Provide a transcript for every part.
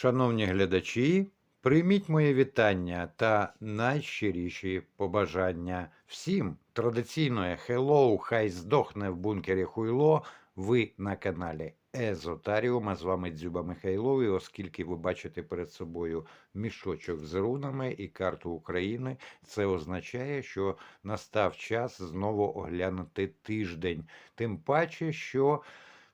Шановні глядачі, прийміть моє вітання та найщиріші побажання всім традиційної Hello, хай здохне в бункері Хуйло. Ви на каналі Езотаріум, а з вами Дзюба Михайлов. І оскільки ви бачите перед собою мішочок з рунами і карту України, це означає, що настав час знову оглянути тиждень. Тим паче, що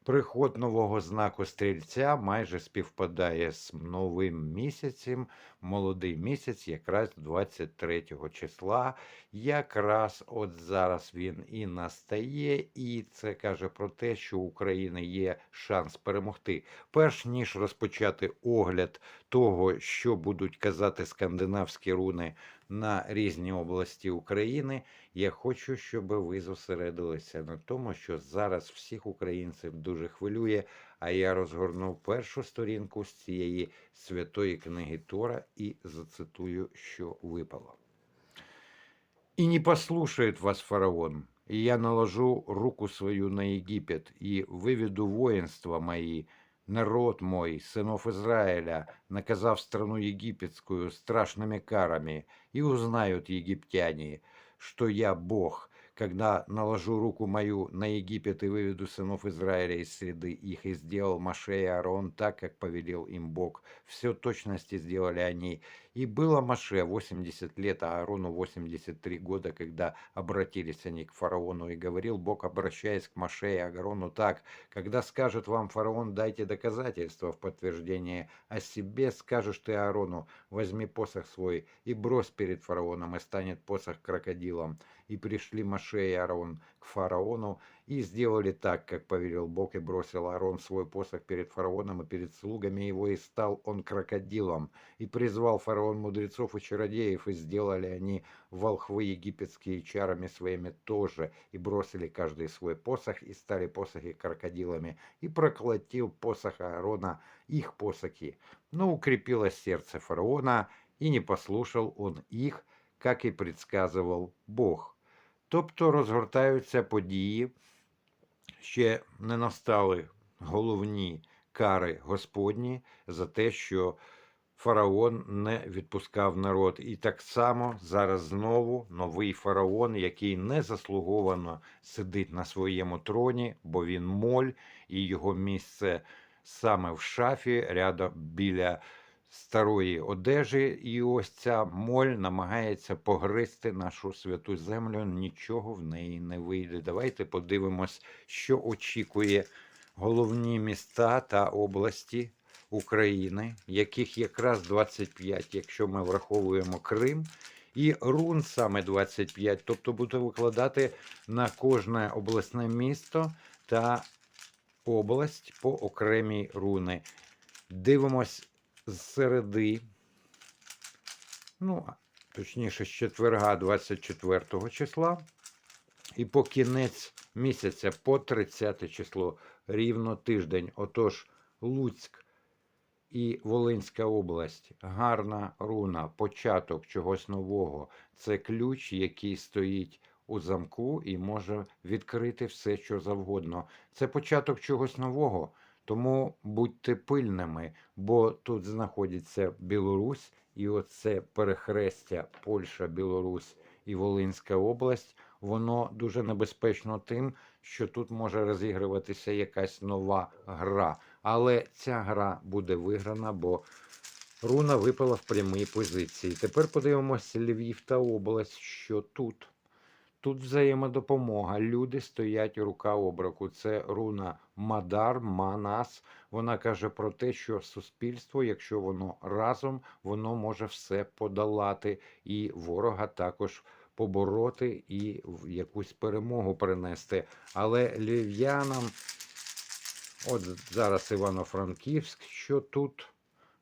Приход нового знаку стрільця майже співпадає з новим місяцем. Молодий місяць, якраз 23 числа. Якраз от зараз він і настає, і це каже про те, що у України є шанс перемогти. Перш ніж розпочати огляд того, що будуть казати скандинавські руни на різні області України, я хочу, щоб ви зосередилися на тому, що зараз всіх українців дуже хвилює. А я розгорнув першу сторінку з цієї святої книги Тора і зацитую, що випало. «И не послушает вас фараон, и я наложу руку свою на Египет, и выведу воинства мои, народ мой, сынов Израиля, наказав страну египетскую страшными карами, и узнают египтяне, что я Бог, когда наложу руку мою на Египет и выведу сынов Израиля из среды их, и сделал Маше и Аарон так, как повелел им Бог. Все точности сделали они. И было Маше 80 лет, а Аарону 83 года, когда обратились они к фараону. И говорил Бог, обращаясь к Маше и Аарону так, когда скажет вам фараон, дайте доказательства в подтверждение о себе, скажешь ты Аарону, возьми посох свой и брось перед фараоном, и станет посох крокодилом. И пришли Маше и Аарон к фараону, и сделали так, как повелел Бог, и бросил Аарон свой посох перед фараоном и перед слугами его, и стал он крокодилом. И призвал фараон мудрецов и чародеев, и сделали они волхвы египетские чарами своими тоже, и бросили каждый свой посох, и стали посохи крокодилами, и проколотил посох Аарона их посохи. Но укрепилось сердце фараона, и не послушал он их, как и предсказывал Бог. Тобто розгортаються події, ще не настали головні кари Господні за те, що фараон не відпускав народ. І так само зараз знову новий фараон, який не заслуговано сидить на своєму троні, бо він моль, і його місце саме в шафі, рядом біля старої одежі, і ось ця моль намагається погризти нашу святу землю. Нічого в неї не вийде. Давайте подивимось, що очікує головні міста та області України, яких якраз 25, якщо ми враховуємо Крим. І рун саме 25, тобто буде викладати на кожне обласне місто та область по окремій руни. Дивимось з середи, ну, точніше, з четверга 24 числа, і по кінець місяця, по 30 число, рівно тиждень. Отож, Луцьк і Волинська область, гарна руна, початок чогось нового. Це ключ, який стоїть у замку і може відкрити все, що завгодно. Це початок чогось нового. Тому будьте пильними, бо тут знаходиться Білорусь, і оце перехрестя Польща, Білорусь і Волинська область. Воно дуже небезпечно тим, що тут може розігруватися якась нова гра. Але ця гра буде виграна, бо руна випала в прямій позиції. Тепер подивимося Львів та область, що тут. Тут взаємодопомога. Люди стоять рука об руку. Це руна Мадар, Манас. Вона каже про те, що суспільство, якщо воно разом, воно може все подолати, і ворога також побороти і якусь перемогу принести. Але львів'янам, от зараз Івано-Франківськ, що тут?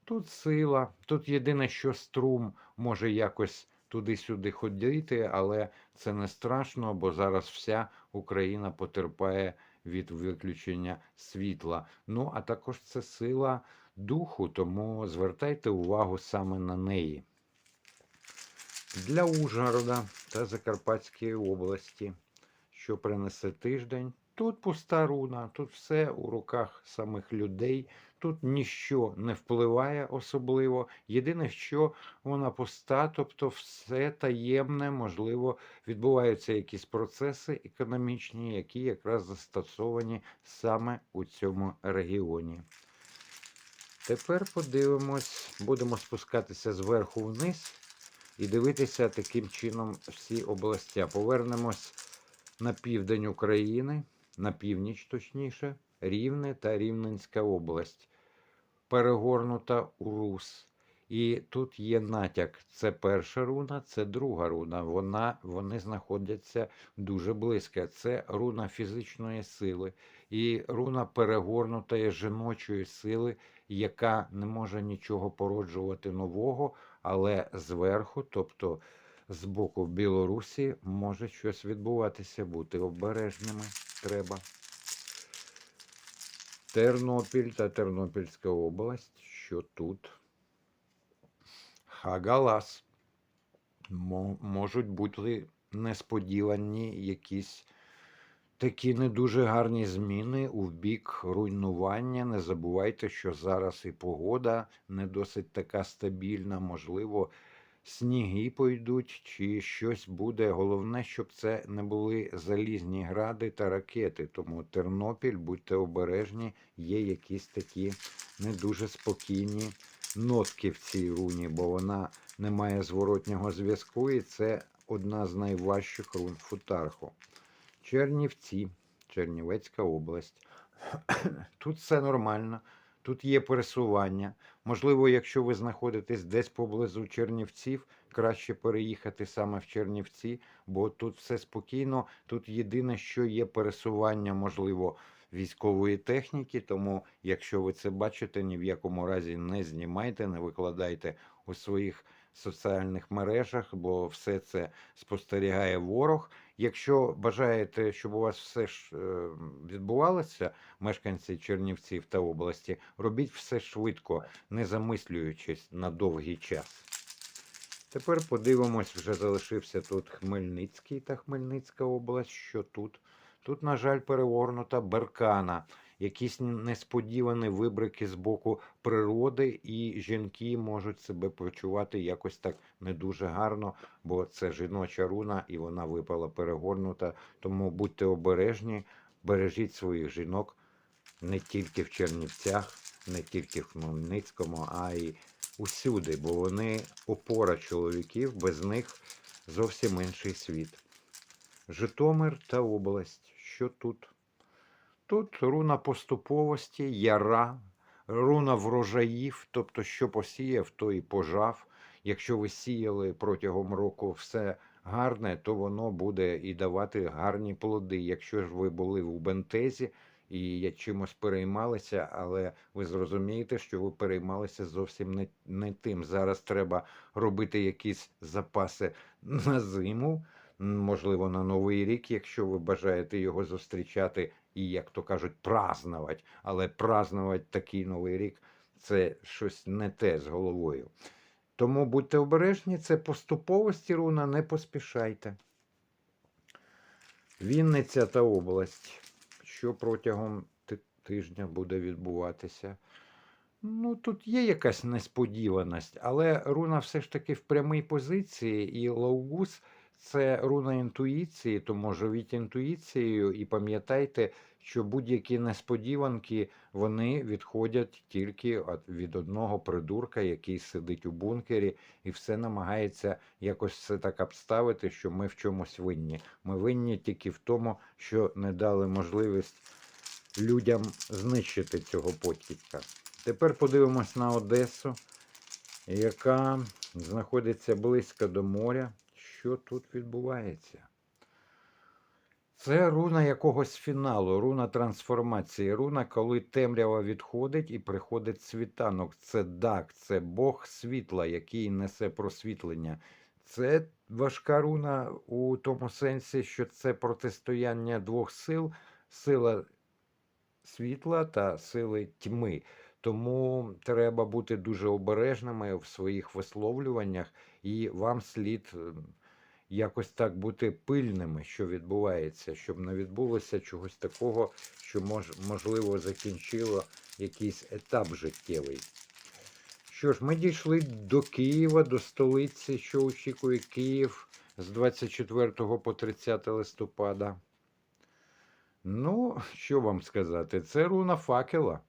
Тут сила, тут єдине, що струм може якось туди-сюди ходити, але це не страшно, бо зараз вся Україна потерпає від виключення світла. Ну, а також це сила духу, тому звертайте увагу саме на неї. Для Ужгорода та Закарпатської області, що принесе тиждень. Тут пуста руна, тут все у руках самих людей. Тут ніщо не впливає особливо. Єдине, що вона пуста, тобто все таємне, можливо, відбуваються якісь процеси економічні, які якраз застосовані саме у цьому регіоні. Тепер подивимось, будемо спускатися зверху вниз і дивитися таким чином всі областя. Повернемось на південь України, на північ точніше, Рівне та Рівненська область. Перегорнута у Рус. І тут є натяк. Це перша руна, це друга руна. Вона, вони знаходяться дуже близько. Це руна фізичної сили і руна перегорнутої жіночої сили, яка не може нічого породжувати нового, але зверху, тобто з боку Білорусі, може щось відбуватися, бути обережними треба. Тернопіль та Тернопільська область, що тут? Хагалас. Можуть бути несподівані якісь такі не дуже гарні зміни у бік руйнування. Не забувайте, що зараз і погода не досить така стабільна, можливо, сніги пойдуть, чи щось буде. Головне, щоб це не були залізні гради та ракети. Тому Тернопіль, будьте обережні, є якісь такі не дуже спокійні нотки в цій руні, бо вона не має зворотнього зв'язку, і це одна з найважчих рун футарху. Чернівці, Чернівецька область. Тут все нормально, тут є пересування. Можливо, якщо ви знаходитесь десь поблизу Чернівців, краще переїхати саме в Чернівці, бо тут все спокійно. Тут єдине, що є пересування, можливо, військової техніки. Тому, якщо ви це бачите, ні в якому разі не знімайте, не викладайте у своїх соціальних мережах, бо все це спостерігає ворог. Якщо бажаєте, щоб у вас все ж е, відбувалося, мешканці Чернівців та області, робіть все швидко, не замислюючись на довгий час. Тепер подивимось, вже залишився тут Хмельницький та Хмельницька область. Що тут? Тут, на жаль, перегорнута беркана, якісь несподівані вибрики з боку природи, і жінки можуть себе почувати якось так не дуже гарно, бо це жіноча руна і вона випала перегорнута. Тому будьте обережні, бережіть своїх жінок не тільки в Чернівцях, не тільки в Хмельницькому, а й усюди, бо вони опора чоловіків, без них зовсім інший світ. Житомир та область. Що тут? Тут руна поступовості, яра, руна врожаїв, тобто, що посіяв, то і пожав. Якщо ви сіяли протягом року все гарне, то воно буде і давати гарні плоди. Якщо ж ви були в бентезі і я чимось переймалися, але ви зрозумієте, що ви переймалися зовсім не, не тим. Зараз треба робити якісь запаси на зиму, можливо, на новий рік, якщо ви бажаєте його зустрічати і, як то кажуть, празнувати. Але празнувати такий новий рік це щось не те з головою. Тому будьте обережні, це поступовості руна, не поспішайте. Вінниця та область. Що протягом тижня буде відбуватися? Ну, тут є якась несподіваність, але руна все ж таки в прямій позиції, і Лаугус це руна інтуїції, тому живіть інтуїцією і пам'ятайте, що будь-які несподіванки вони відходять тільки від одного придурка, який сидить у бункері, і все намагається якось все так обставити, що ми в чомусь винні. Ми винні тільки в тому, що не дали можливість людям знищити цього покидька. Тепер подивимось на Одесу, яка знаходиться близько до моря. Що тут відбувається? Це руна якогось фіналу, руна трансформації, руна, коли темрява відходить і приходить світанок. Це дак, це Бог світла, який несе просвітлення. Це важка руна у тому сенсі, що це протистояння двох сил: сила світла та сили тьми. Тому треба бути дуже обережними в своїх висловлюваннях, і вам слід якось так бути пильними, що відбувається, щоб не відбулося чогось такого, що мож, можливо закінчило якийсь етап життєвий. Що ж, ми дійшли до Києва, до столиці, що очікує Київ з 24 по 30 листопада. Ну, що вам сказати, це руна факела.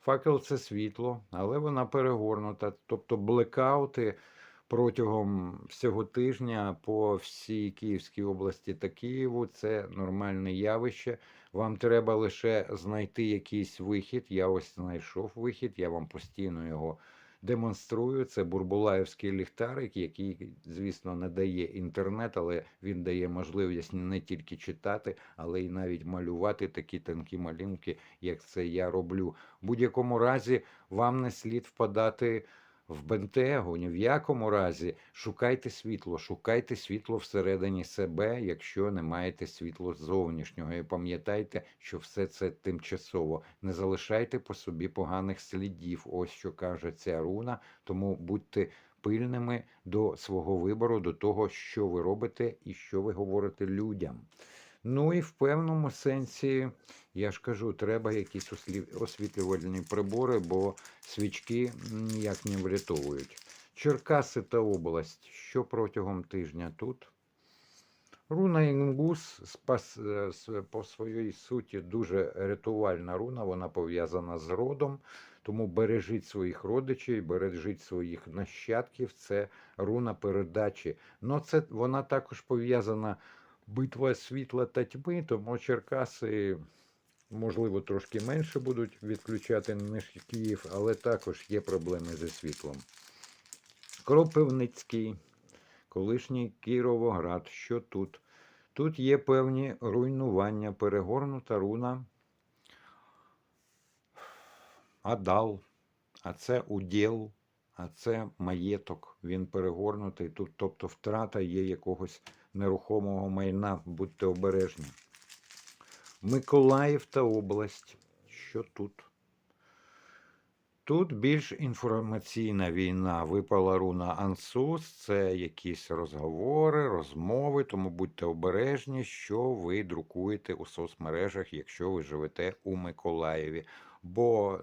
Факел це світло, але вона перегорнута. Тобто блекаути протягом всього тижня по всій Київській області та Києву це нормальне явище. Вам треба лише знайти якийсь вихід. Я ось знайшов вихід, я вам постійно його демонструю. Це бурбулаївський ліхтарик, який, звісно, не дає інтернет, але він дає можливість не тільки читати, але й навіть малювати такі тонкі малюнки, як це я роблю. В будь-якому разі вам не слід впадати в бентегу, ні в якому разі шукайте світло, шукайте світло всередині себе, якщо не маєте світло зовнішнього. І пам'ятайте, що все це тимчасово. Не залишайте по собі поганих слідів. Ось що каже ця руна. Тому будьте пильними до свого вибору, до того, що ви робите і що ви говорите людям. Ну і в певному сенсі, я ж кажу, треба якісь освітлювальні прибори, бо свічки ніяк не врятовують. Черкаси та область. Що протягом тижня тут? Руна Інгус е, по своїй суті дуже рятувальна руна, вона пов'язана з родом. Тому бережіть своїх родичів, бережіть своїх нащадків. Це руна передачі. Ну, це вона також пов'язана битва світла та тьми, тому Черкаси, можливо, трошки менше будуть відключати, ніж Київ, але також є проблеми зі світлом. Кропивницький, колишній Кіровоград. Що тут? Тут є певні руйнування, перегорнута руна. Адал, а це уділ, а це маєток. Він перегорнутий. Тут, тобто втрата є якогось нерухомого майна. Будьте обережні. Миколаїв та область. Що тут? Тут більш інформаційна війна. Випала руна Ансус, це якісь розговори, розмови, тому будьте обережні, що ви друкуєте у соцмережах, якщо ви живете у Миколаєві. Бо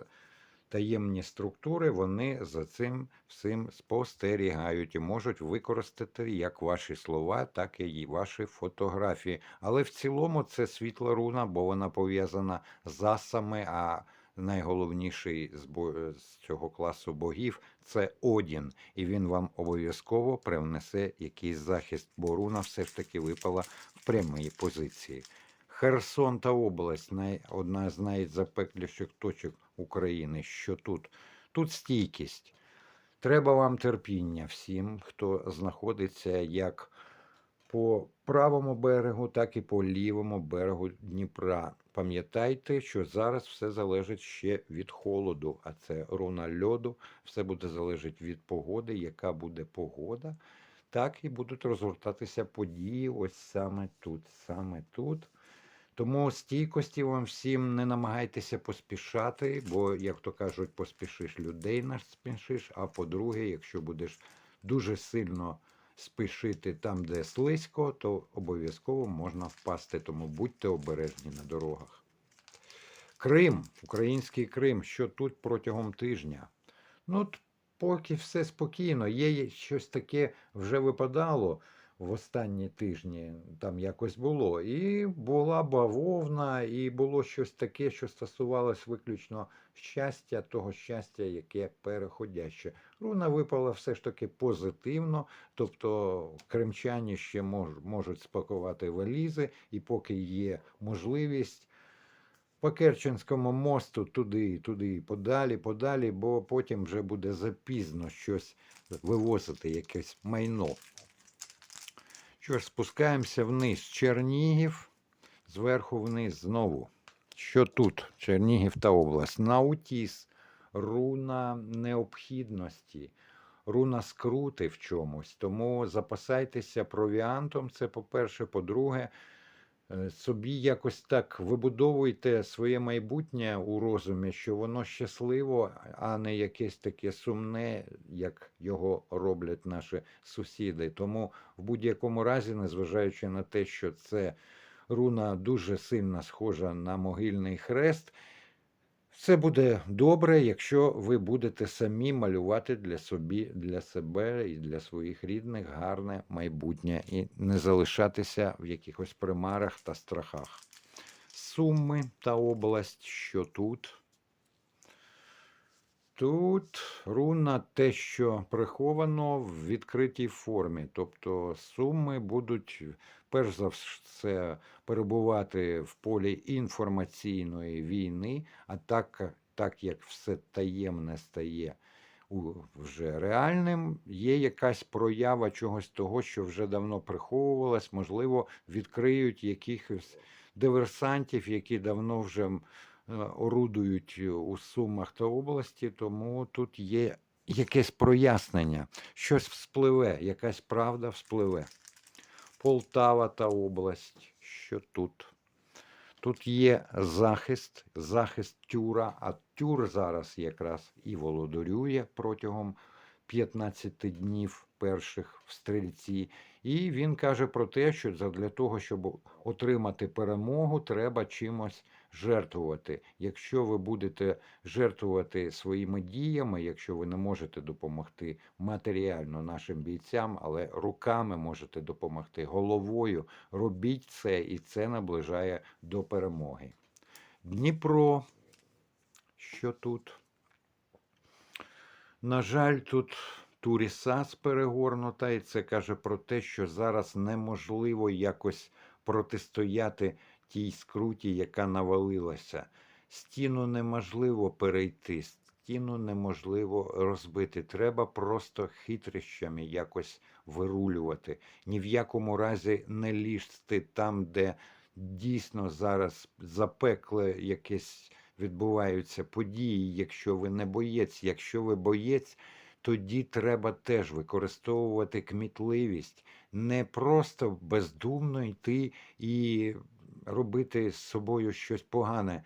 таємні структури вони за цим всім спостерігають і можуть використати як ваші слова, так і ваші фотографії. Але в цілому це світла руна, бо вона пов'язана з асами, а найголовніший з, бо- з цього класу богів це Одін, і він вам обов'язково привнесе якийсь захист, бо руна все ж таки випала в прямій позиції. Херсон та область най, одна з найзапекліших точок України. Що тут? Тут стійкість. Треба вам терпіння всім, хто знаходиться як по правому берегу, так і по лівому берегу Дніпра. Пам'ятайте, що зараз все залежить ще від холоду, а це руна льоду. Все буде залежати від погоди, яка буде погода. Так і будуть розгортатися події ось саме тут, саме тут. Тому стійкості вам всім не намагайтеся поспішати, бо, як то кажуть, поспішиш людей спішиш. А по-друге, якщо будеш дуже сильно спішити там, де слизько, то обов'язково можна впасти. Тому будьте обережні на дорогах. Крим, український Крим, що тут протягом тижня? Ну, поки все спокійно, є щось таке вже випадало в останні тижні, там якось було. І була бавовна, і було щось таке, що стосувалось виключно щастя, того щастя, яке переходяще. Руна випала все ж таки позитивно, тобто кримчані ще мож, можуть спакувати валізи, і поки є можливість. По Керченському мосту туди, туди, подалі, подалі, бо потім вже буде запізно щось вивозити, якесь майно. Що спускаємося вниз. Чернігів, зверху вниз знову. Що тут? Чернігів та область. Наутіс, руна необхідності, руна скрути в чомусь. Тому запасайтеся провіантом. Це по-перше. По-друге, собі якось так вибудовуйте своє майбутнє у розумі, що воно щасливо, а не якесь таке сумне, як його роблять наші сусіди. Тому в будь-якому разі, незважаючи на те, що це руна дуже сильно схожа на могильний хрест. Все буде добре, якщо ви будете самі малювати для собі, для себе і для своїх рідних гарне майбутнє і не залишатися в якихось примарах та страхах. Суми та область, що тут. Тут руна те, що приховано в відкритій формі. Тобто суми будуть перш за все перебувати в полі інформаційної війни, а так, так як все таємне стає вже реальним, є якась проява чогось того, що вже давно приховувалось, можливо, відкриють якихось диверсантів, які давно вже орудують у Сумах та області, тому тут є якесь прояснення, щось вспливе, якась правда вспливе. Полтава та область, що тут? Тут є захист, захист тюра, а тюр зараз якраз і володарює протягом 15 днів перших в стрільці. І він каже про те, що для того, щоб отримати перемогу, треба чимось жертвувати. Якщо ви будете жертвувати своїми діями, якщо ви не можете допомогти матеріально нашим бійцям, але руками можете допомогти головою, робіть це, і це наближає до перемоги. Дніпро, що тут? На жаль, тут Турісас перегорнута, і це каже про те, що зараз неможливо якось протистояти тій скруті, яка навалилася. Стіну неможливо перейти, стіну неможливо розбити. Треба просто хитрощами якось вирулювати. Ні в якому разі не лізти там, де дійсно зараз запекле якесь відбуваються події. Якщо ви не боєць, якщо ви боєць, тоді треба теж використовувати кмітливість, не просто бездумно йти і робити з собою щось погане.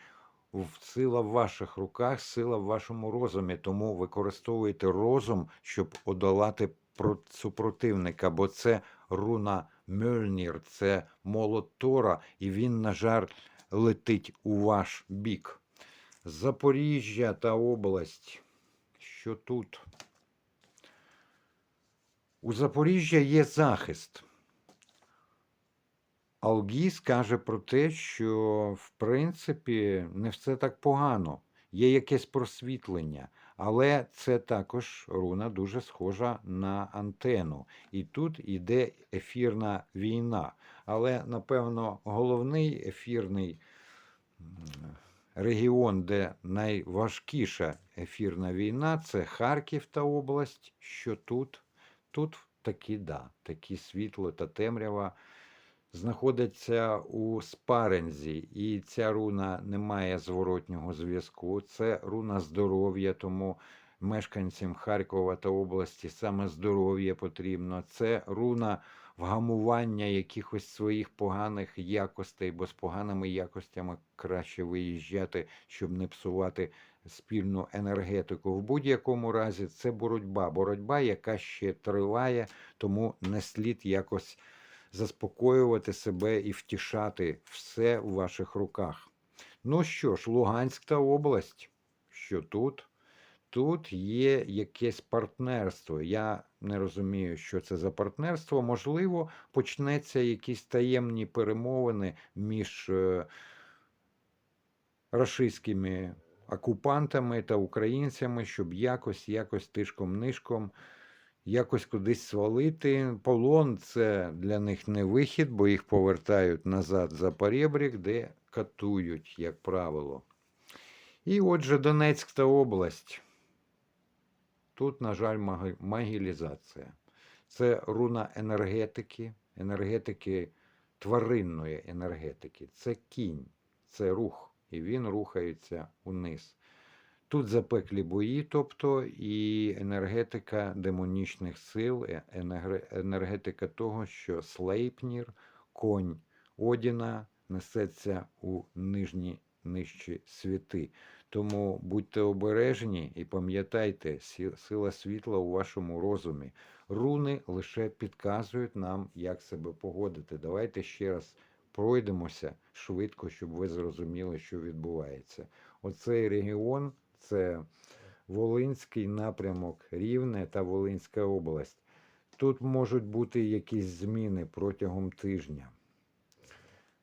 Сила в ваших руках, сила в вашому розумі, тому використовуйте розум, щоб одолати супротивника, бо це руна Мьольнір, це молот Тора, і він, на жаль, летить у ваш бік. Запоріжжя та область. Що тут? У Запоріжжя є захист. Алгіс каже про те, що в принципі не все так погано, є якесь просвітлення, але це також руна дуже схожа на антену. І тут іде ефірна війна. Але, напевно, головний ефірний регіон, де найважкіша ефірна війна, це Харків та область. Що тут? Тут такі да, такі світло та темрява знаходиться у спарензі, і ця руна не має зворотнього зв'язку. Це руна здоров'я, тому мешканцям Харкова та області саме здоров'я потрібно. Це руна вгамування якихось своїх поганих якостей, бо з поганими якостями краще виїжджати, щоб не псувати спільну енергетику. В будь-якому разі це боротьба. Боротьба, яка ще триває, тому не слід якось заспокоювати себе і втішати все у ваших руках. Ну що ж, Луганська область, що тут? Тут є якесь партнерство. Я не розумію, що це за партнерство. Можливо, почнеться якісь таємні перемовини між е, рашистськими окупантами та українцями, щоб якось, якось тишком-нишком якось кудись свалити. Полон це для них не вихід, бо їх повертають назад за перебрік, де катують, як правило. І отже, Донецьк та область. Тут, на жаль, магілізація. Це руна енергетики, енергетики тваринної енергетики. Це кінь, це рух, і він рухається униз. Тут запеклі бої, тобто і енергетика демонічних сил, е- енергетика того, що Слейпнір, конь Одіна, несеться у нижні нижчі світи. Тому будьте обережні і пам'ятайте, сила світла у вашому розумі. Руни лише підказують нам, як себе погодити. Давайте ще раз пройдемося швидко, щоб ви зрозуміли, що відбувається. Оцей регіон це Волинський напрямок Рівне та Волинська область. Тут можуть бути якісь зміни протягом тижня.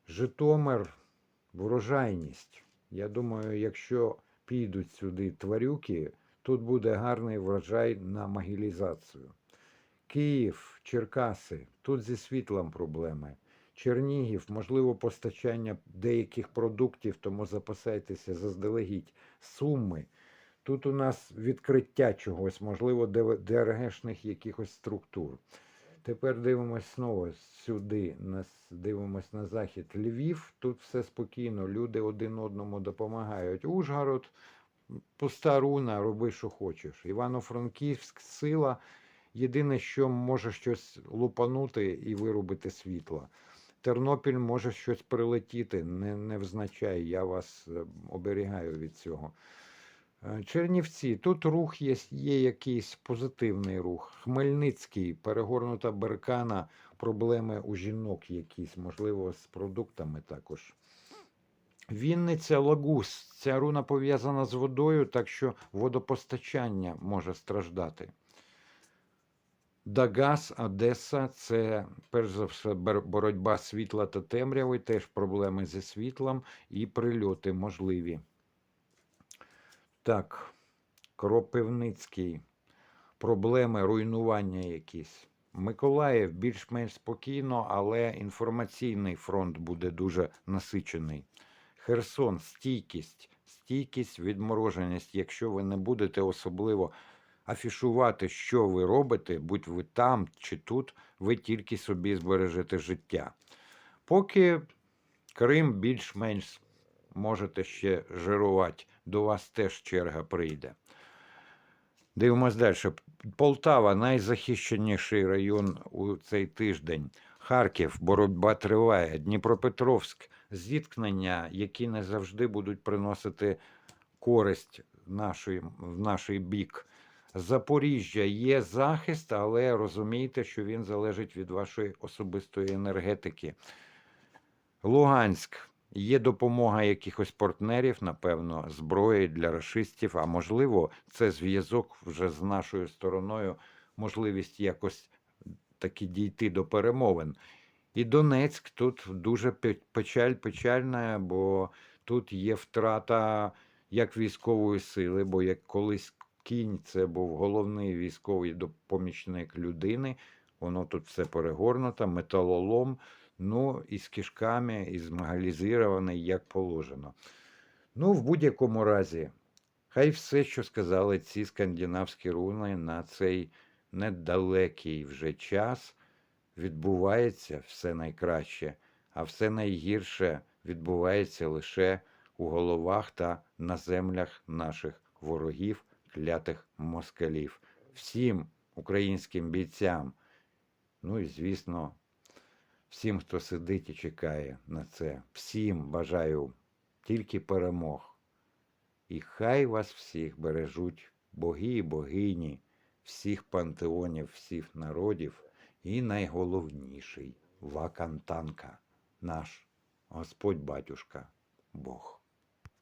Житомир, врожайність. Я думаю, якщо підуть сюди тварюки, тут буде гарний врожай на могилізацію. Київ, Черкаси, тут зі світлом проблеми. Чернігів, можливо, постачання деяких продуктів, тому запасайтеся заздалегідь. Суми. Тут у нас відкриття чогось, можливо, ДРГшних якихось структур. Тепер дивимось знову сюди, нас дивимось на захід. Львів, тут все спокійно, люди один одному допомагають. Ужгород, пуста руна, роби, що хочеш. Івано-Франківськ, сила. Єдине, що може щось лупанути і виробити світло. Тернопіль може щось прилетіти, не, не взначай, я вас е, оберігаю від цього. Е, Чернівці, тут рух є, є якийсь позитивний рух. Хмельницький, перегорнута беркана, проблеми у жінок якісь, можливо, з продуктами також. Вінниця Лагус. Ця руна пов'язана з водою, так що водопостачання може страждати. Дагас, Одеса це перш за все боротьба світла та темряви, теж проблеми зі світлом і прильоти можливі. Так, Кропивницький. Проблеми, руйнування якісь. Миколаїв більш-менш спокійно, але інформаційний фронт буде дуже насичений. Херсон стійкість, стійкість, відмороженість. Якщо ви не будете особливо афішувати, що ви робите, будь ви там чи тут, ви тільки собі збережете життя. Поки Крим більш-менш можете ще жирувати, до вас теж черга прийде. Дивимось далі. Полтава найзахищеніший район у цей тиждень. Харків, боротьба триває. Дніпропетровськ, зіткнення, які не завжди будуть приносити користь в наш бік. Запоріжжя є захист, але розумійте, що він залежить від вашої особистої енергетики. Луганськ. Є допомога якихось партнерів, напевно, зброї для расистів, а можливо, це зв'язок вже з нашою стороною, можливість якось таки дійти до перемовин. І Донецьк тут дуже печаль печальна, бо тут є втрата як військової сили, бо як колись кінь це був головний військовий допомічник людини, воно тут все перегорнуто, металолом. Ну, і з кишками, і змагалізований, як положено. Ну, в будь-якому разі, хай все, що сказали ці скандинавські руни на цей недалекий вже час, відбувається все найкраще, а все найгірше відбувається лише у головах та на землях наших ворогів, клятих москалів. Всім українським бійцям, ну і звісно, всім, хто сидить і чекає на це, всім бажаю тільки перемог. І хай вас всіх бережуть боги і богині, всіх пантеонів, всіх народів, і найголовніший Вакантанка, наш Господь батюшка Бог.